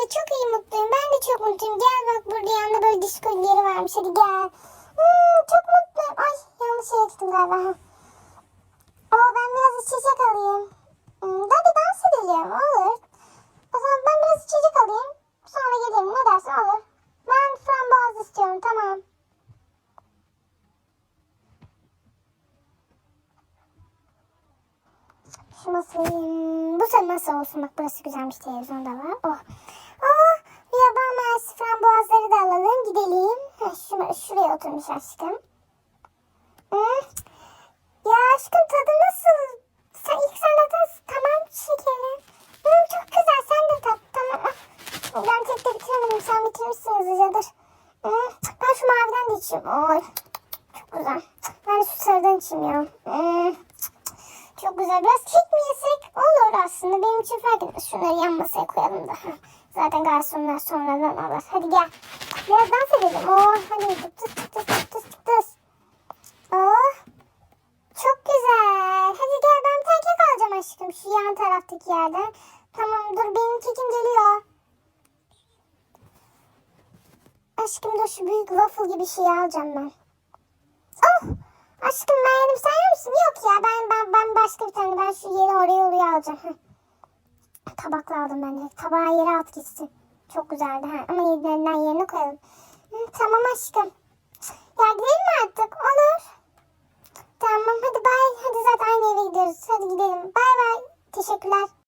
mutlu. Çok iyi mutluyum. Ben de çok mutluyum. Gel bak burada yanında böyle disco yeri varmış. Hadi gel. Hmm, çok mutluyum. Ay yanlış yere gittim galiba. Oo ben biraz içecek alayım. Hmm, hadi dans edelim. Olur. O zaman ben biraz içecek alayım. Sonra gelirim. Ne dersin olur. Ben frambuaz istiyorum. Tamam. Şu masayı... Bu sefer masa olsun. Bak burası güzelmiş. Televizyon da var. Oh. Oh. Yaban mersi frambuazları da alalım. Gidelim. Şuna, şuraya oturmuş aşkım. Hmm. Ya aşkım tadı nasıl? Sen ilk sen tat. Tamam şekerim. Hmm, çok güzel. Sen de tat. Tamam. Ah, Ben tek de bitiremedim. Sen bitirmişsin hızlıca. Dur. Hmm, Ben şu maviden de içeyim. Oy. Çok güzel. Ben şu sarıdan içeyim ya. Hmm. Çok güzel. Biraz kek mi yesek? Olur aslında. Benim için fark etmez. Şunları yan masaya koyalım da. Heh. Zaten garsonlar sonradan alır. Hadi gel. Biraz dans edelim. Oh, hadi. Tıs tıs tıs tıs tıs tıs. Oh. Çok güzel. Hadi gel ben bir kek alacağım aşkım. Şu yan taraftaki yerden. Tamam dur benim kekim geliyor. Aşkım dur şu büyük waffle gibi şeyi alacağım ben. Oh! Aşkım ben yedim sen? Yok ya ben ben ben başka bir tane ben şu yeni oraya oraya alacağım. Tabakla aldım ben direkt. Tabağı yere at gitsin. Çok güzeldi ha. Ama yenilerinden yerine koyalım. Hı, tamam aşkım. Ya gidelim mi artık? Olur. Tamam hadi bay. Hadi zaten aynı eve gidiyoruz. Hadi gidelim. Bay bay. Teşekkürler.